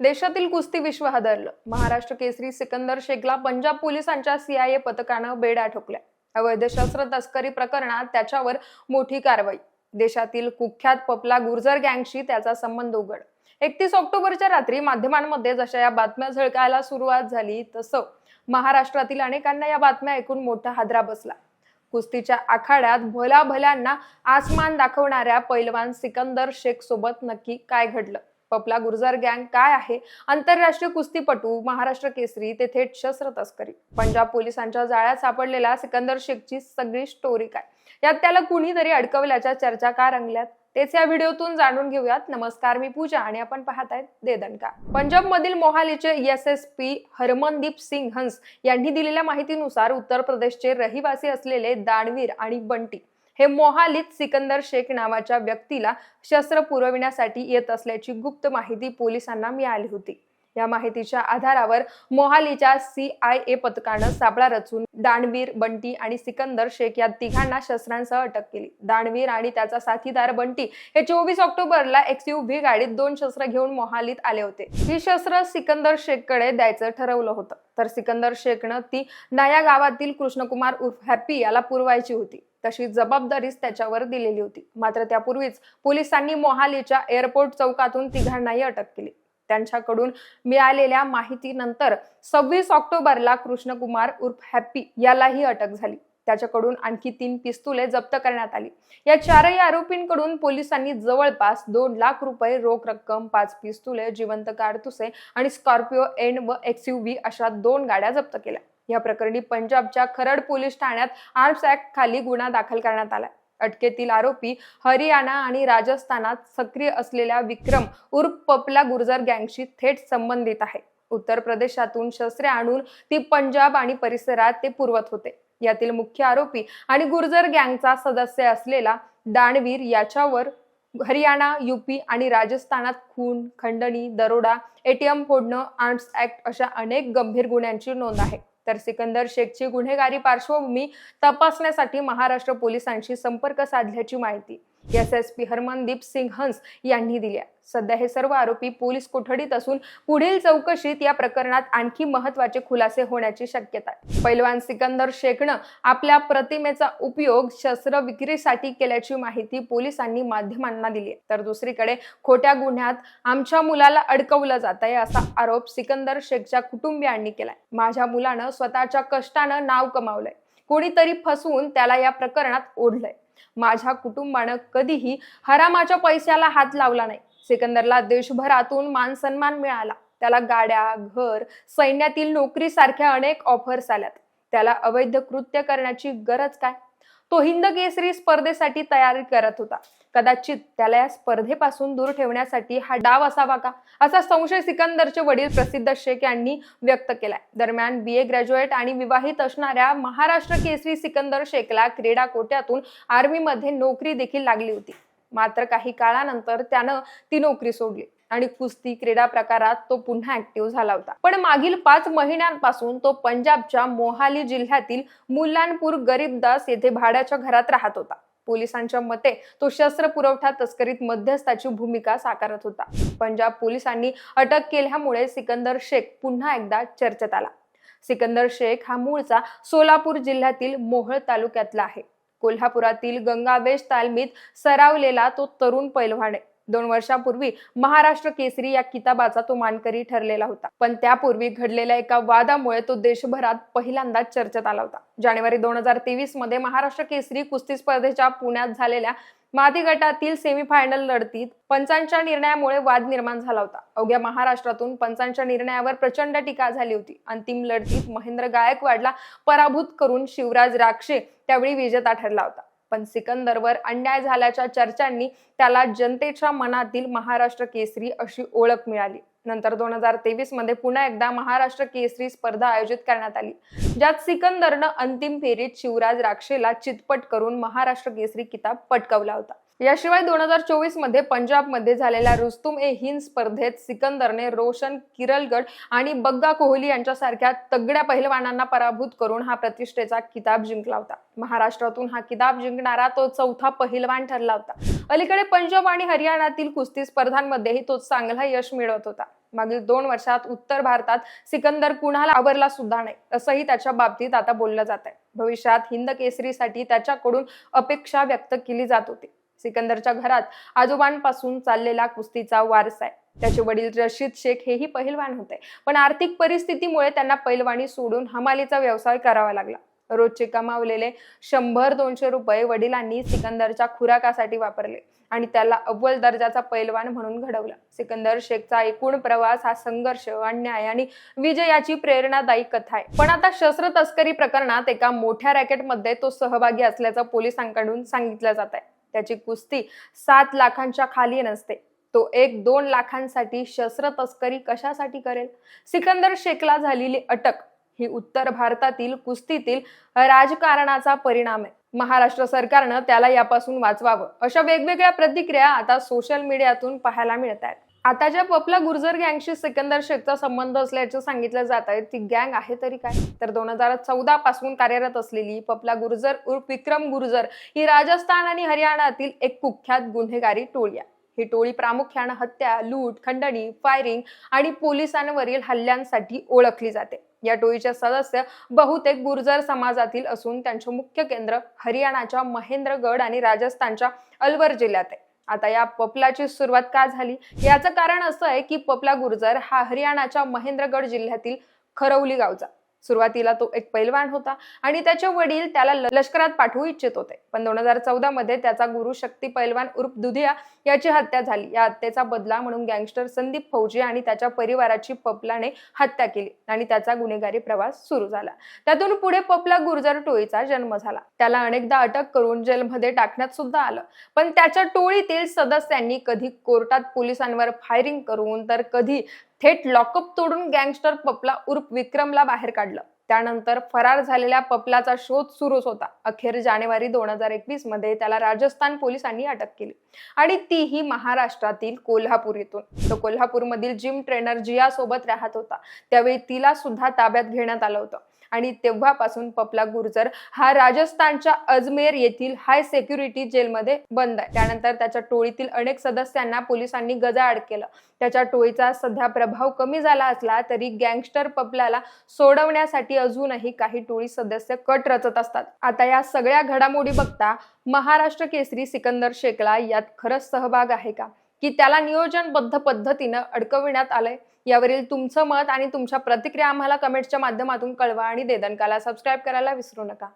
देशातील कुस्ती विश्व हादरलं. महाराष्ट्र केसरी सिकंदर शेखला पंजाब पोलिसांच्या सीआयए पथकानं बेड्या ठोकल्या. अवैध शस्त्र तस्करी प्रकरणात त्याच्यावर मोठी कारवाई. देशातील कुख्यात पपला गुर्जर गँगशी त्याचा संबंध उघड. एकतीस ऑक्टोबरच्या रात्री माध्यमांमध्ये जशा या बातम्या झळकायला सुरुवात झाली तसं महाराष्ट्रातील अनेकांना या बातम्या ऐकून मोठा हादरा बसला. कुस्तीच्या आखाड्यात भल्या भल्यांना आसमान दाखवणाऱ्या पैलवान सिकंदर शेख सोबत नक्की काय घडलं? पपला गुर्जर गँग काय आहे? आंतरराष्ट्रीय कुस्तीपटू महाराष्ट्र केसरी ते थेट शस्त्र तस्करी. पंजाब पोलिसांच्या जाळ्यात सापडलेल्या सिकंदर शेखची सगळी स्टोरी काय? यात त्याला कुणीतरी अडकवल्याच्या चर्चा का रंगल्यात? तेच या व्हिडिओतून जाणून घेऊयात. नमस्कार मी पूजा आणि आपण पाहत आहेत देदनका पंजाब मधील मोहालीचे S S P Harmandeep Singh Hans यांनी दिलेल्या माहितीनुसार उत्तर प्रदेशचे रहिवासी असलेले दानवीर आणि बंटी हे मोहालीत सिकंदर शेख नावाच्या व्यक्तीला शस्त्र पुरविण्यासाठी येत असल्याची गुप्त माहिती पोलिसांना मिळाली होती. या माहितीच्या आधारावर मोहालीच्या सी आय ए पथकानं सापळा रचून दानवीर बंटी आणि सिकंदर शेख या तिघांना शस्त्रांसह अटक केली. दानवीर आणि त्याचा साथीदार बंटी हे चोवीस ऑक्टोबरला व्ही गाडीत दोन शस्त्र घेऊन मोहालीत आले होते. ही शस्त्र सिकंदर शेखकडे द्यायचं ठरवलं होतं. तर सिकंदर शेखनं ती नया गावातील कृष्णकुमार उर्फ हॅपी याला पुरवायची होती. तशी जबाबदारीच त्याच्यावर दिलेली होती. मात्र त्यापूर्वीच पोलिसांनी मोहालीच्या एअरपोर्ट चौकातून तिघांनाही अटक केली. त्यांच्याकडून मिळालेल्या माहितीनंतर सव्वीस ऑक्टोबरला कृष्णकुमार उर्फ हॅप्पी यालाही अटक झाली. त्याच्याकडून आणखी तीन पिस्तुले जप्त करण्यात आली. या चारही आरोपींकडून पोलिसांनी जवळपास दोन लाख रुपये रोख रक्कम पाच पिस्तुले जिवंत कारतुसे आणि स्कॉर्पिओ एन व एक्सयूव्ही अशा दोन गाड्या जप्त केल्या. या प्रकरणी पंजाबच्या खरड पोलीस ठाण्यात आर्म्स ऍक्ट खाली गुन्हा दाखल करण्यात आला अटकेतील आरोपी हरियाणा आणि राजस्थानात सक्रिय असलेल्या विक्रम उर्फ पपला गुर्जर गँगशी थेट संबंधित आहे. उत्तर प्रदेशातून शस्त्रे आणून ती पंजाब आणि परिसरात ते पुरवत होते. यातील मुख्य आरोपी आणि गुर्जर गँगचा सदस्य असलेला दानवीर याच्यावर हरियाणा युपी आणि राजस्थानात खून खंडणी दरोडा एटीएम फोडणं आर्म्स ऍक्ट अशा अनेक गंभीर गुन्ह्यांची नोंद आहे. तर सिकंदर शेखची गुन्हेगारी पार्श्वभूमी तपासण्यासाठी महाराष्ट्र पोलिसांशी संपर्क साधल्याची माहिती. S S P Harmandeep Singh Hans यांनी दिल्या सध्या हे सर्व आरोपी पोलीस कोठडीत असून पुढील चौकशीत या प्रकरणात आणखी महत्त्वाचे खुलासे होण्याची शक्यता आहे. पैलवान सिकंदर शेखनं आपल्या प्रतिमेचा उपयोग शस्त्र विक्रीसाठी केल्याची माहिती पोलिसांनी माध्यमांना दिली आहे. तर दुसरीकडे खोट्या गुन्ह्यात आमच्या मुलाला अडकवलं जात आहे असा आरोप सिकंदर शेखच्या कुटुंबियांनी केलाय माझ्या मुलानं स्वतःच्या कष्टानं नाव कमावलंय. कोणीतरी फसवून त्याला या प्रकरणात ओढलंय. माझ्या कुटुंबानं कधीही हरामाच्या पैशाला हात लावला नाही. सिकंदरला देशभरातून मान सन्मान मिळाला. त्याला गाड्या घर सैन्यातील नोकरीसारख्या अनेक ऑफर्स आल्यात. त्याला अवैध कृत्य करण्याची गरज काय? तो हिंद केसरी स्पर्धेसाठी तयारी करत होता. कदाचित त्याला या स्पर्धेपासून दूर ठेवण्यासाठी हा डाव असावा का? असा संशय सिकंदरचे वडील प्रसिद्ध शेख यांनी व्यक्त केलाय. दरम्यान बी ए ग्रॅज्युएट आणि विवाहित असणाऱ्या महाराष्ट्र केसरी सिकंदर शेखला क्रीडा कोट्यातून आर्मीमध्ये नोकरी देखील लागली होती. मात्र काही काळानंतर त्यानं ती नोकरी सोडली. आणि कुस्ती क्रीडा प्रकारात तो पुन्हा ऍक्टिव्ह झाला होता. पण मागील पाच महिन्यांपासून तो पंजाबच्या मोहाली जिल्ह्यातील मुलानपूर गरीबदास येथे भाड्याच्या घरात राहत होता. पोलिसांच्या मते तो शस्त्र पुरवठा तस्करीत मध्यस्थाची भूमिका साकारत होता. पंजाब पोलिसांनी अटक केल्यामुळे सिकंदर शेख पुन्हा एकदा चर्चेत आला. सिकंदर शेख हा मूळचा सोलापूर जिल्ह्यातील मोहळ तालुक्यातला आहे. कोल्हापुरातील गंगावेश तालमीत सरावलेला तो तरुण पैलवान आहे. दोन वर्षापूर्वी महाराष्ट्र केसरी या किताबाचा तो मानकरी ठरलेला होता. पण त्यापूर्वी घडलेल्या एका वादामुळे तो देशभरात पहिल्यांदा चर्चेत आला होता. जानेवारी दोन हजार तेवीसमध्ये महाराष्ट्र केसरी कुस्ती स्पर्धेच्या पुण्यात झालेल्या माती गटातील सेमीफायनल लढतीत पंचांच्या निर्णयामुळे वाद निर्माण झाला होता. अवघ्या महाराष्ट्रातून पंचांच्या निर्णयावर प्रचंड टीका झाली होती. अंतिम लढतीत महेंद्र गायकवाडला पराभूत करून शिवराज राक्षे त्यावेळी विजेता ठरला होता. पण सिकंदरवर अन्याय झाल्याच्या चर्चांनी त्याला जनतेच्या मनातील महाराष्ट्र केसरी अशी ओळख मिळाली. नंतर दोन हजार तेवीसमध्ये पुन्हा एकदा महाराष्ट्र केसरी स्पर्धा आयोजित करण्यात आली. ज्यात सिकंदरनं अंतिम फेरीत शिवराज राक्षेला चितपट करून महाराष्ट्र केसरी किताब पटकावला होता. याशिवाय दोन हजार चोवीसमध्ये पंजाबमध्ये झालेल्या रुस्तुम ए हिंद स्पर्धेत सिकंदरने रोशन किरलगड आणि बग्गा कोहली यांच्यासारख्या तगड्या पहिलवानांना पराभूत करून हा प्रतिष्ठेचा किताब जिंकला होता. महाराष्ट्रातून हा किताब जिंकणारा तो चौथा पहिलवान ठरला होता. अलीकडे पंजाब आणि हरियाणातील कुस्ती स्पर्धांमध्येही तो चांगला यश मिळवत होता. मागील दोन वर्षात उत्तर भारतात सिकंदर कुणाला आवरला सुद्धा नाही असंही त्याच्या बाबतीत आता बोललं जात आहे भविष्यात हिंद केसरीसाठी त्याच्याकडून अपेक्षा व्यक्त केली जात होती. सिकंदरच्या घरात आजोबांपासून चाललेला कुस्तीचा वारसा आहे. त्याचे वडील रशीद शेख हेही पहिलवान होते. पण आर्थिक परिस्थितीमुळे त्यांना पहिलवाणी सोडून हमालीचा व्यवसाय करावा लागला. रोजचे कमावलेले शंभर दोनशे रुपये वडिलांनी सिकंदरच्या खुराकासाठी वापरले आणि त्याला अव्वल दर्जाचा पैलवान म्हणून घडवला. सिकंदर शेखचा एकूण प्रवास हा संघर्ष अन्याय आणि विजयाची प्रेरणादायी कथा आहे. पण आता शस्त्र तस्करी प्रकरणात एका मोठ्या रॅकेटमध्ये तो सहभागी असल्याचं पोलिसांकडून सांगितलं जात आहे. त्याची कुस्ती सात लाखांच्या खाली नसते. तो एक दोन लाखांसाठी शस्त्र तस्करी कशासाठी करेल? सिकंदर शेखला झालेली अटक ही उत्तर भारतातील कुस्तीतील राजकारणाचा परिणाम आहे. महाराष्ट्र सरकारनं त्याला यापासून वाचवावं अशा वेगवेगळ्या प्रतिक्रिया आता सोशल मीडियातून पाहायला मिळत आहेत. आता ज्या पपला गुर्जर गँगशी सिकंदर शेखचा संबंध असल्याचं सांगितलं जात आहे ती गँग आहे तरी काय? तर दोन हजार चौदा पासून कार्यरत असलेली पपला गुर्जर उर्फ विक्रम गुर्जर ही राजस्थान आणि हरियाणातील एक कुख्यात गुन्हेगारी टोळी आहे. ही टोळी प्रामुख्यानं हत्या लूट खंडणी फायरिंग आणि पोलिसांवरील हल्ल्यांसाठी ओळखली जाते. या टोळीचे सदस्य बहुतेक गुर्जर समाजातील असून त्यांचे मुख्य केंद्र हरियाणाच्या महेंद्रगड आणि राजस्थानच्या अलवर जिल्ह्यात आहे. आता या पपलाची सुरुवात का झाली? याचं कारण असं आहे की पपला गुर्जर हा हरियाणाच्या महेंद्रगड जिल्ह्यातील खरवली गावचा. सुरुवातीला तो एक पैलवान होता आणि त्याचे वडील त्याला लष्करात पाठवू इच्छित होते. पण दोन हजार चौदा मध्ये त्याचा गुरु शक्ती पैलवान उर्फ दुधिया याची हत्या झाली. या हत्येचा बदला म्हणून गँगस्टर संदीप फौजी आणि त्याच्या परिवाराची पपलाने हत्या केली आणि त्याचा गुन्हेगारी प्रवास सुरू झाला. त्यातून पुढे पपला गुर्जर टोळीचा जन्म झाला. त्याला अनेकदा अटक करून जेलमध्ये टाकण्यात सुद्धा आलं. पण त्याच्या टोळीतील सदस्यांनी कधी कोर्टात पोलिसांवर फायरिंग करून तर कधी थेट लॉकअप तोडून गँगस्टर पपला उर्फ विक्रमला बाहेर काढलं. त्यानंतर फरार झालेल्या पपलाचा शोध सुरूच होता. अखेर जानेवारी दोन हजार एकवीसमध्ये त्याला राजस्थान पोलिसांनी अटक केली. आणि तीही महाराष्ट्रातील कोल्हापूर येथून तो कोल्हापूरमधील जिम ट्रेनर जिया सोबत राहत होता. त्यावेळी तिला सुद्धा ताब्यात घेण्यात आलं होतं. आणि तेव्हापासून पपला गुर्जर हा राजस्थानच्या अजमेर येथील हाय सेक्युरिटी जेलमध्ये बंद आहे. त्यानंतर त्याच्या टोळीतील अनेक सदस्यांना पोलिसांनी गजाआड केलं. त्याच्या टोळीचा सध्या प्रभाव कमी झाला असला तरी गँगस्टर पपलाला सोडवण्यासाठी अजूनही काही टोळी सदस्य कट रचत असतात. आता या सगळ्या घडामोडी बघता महाराष्ट्र केसरी सिकंदर शेखला यात खरंच सहभाग आहे का? की त्याला नियोजनबद्ध पद्धतीनं अडकविण्यात आलंय. यावरील तुमचं मत आणि तुमच्या प्रतिक्रिया आम्हाला कमेंटच्या माध्यमातून कळवा आणि देदनकाला सबस्क्राईब करायला विसरू नका.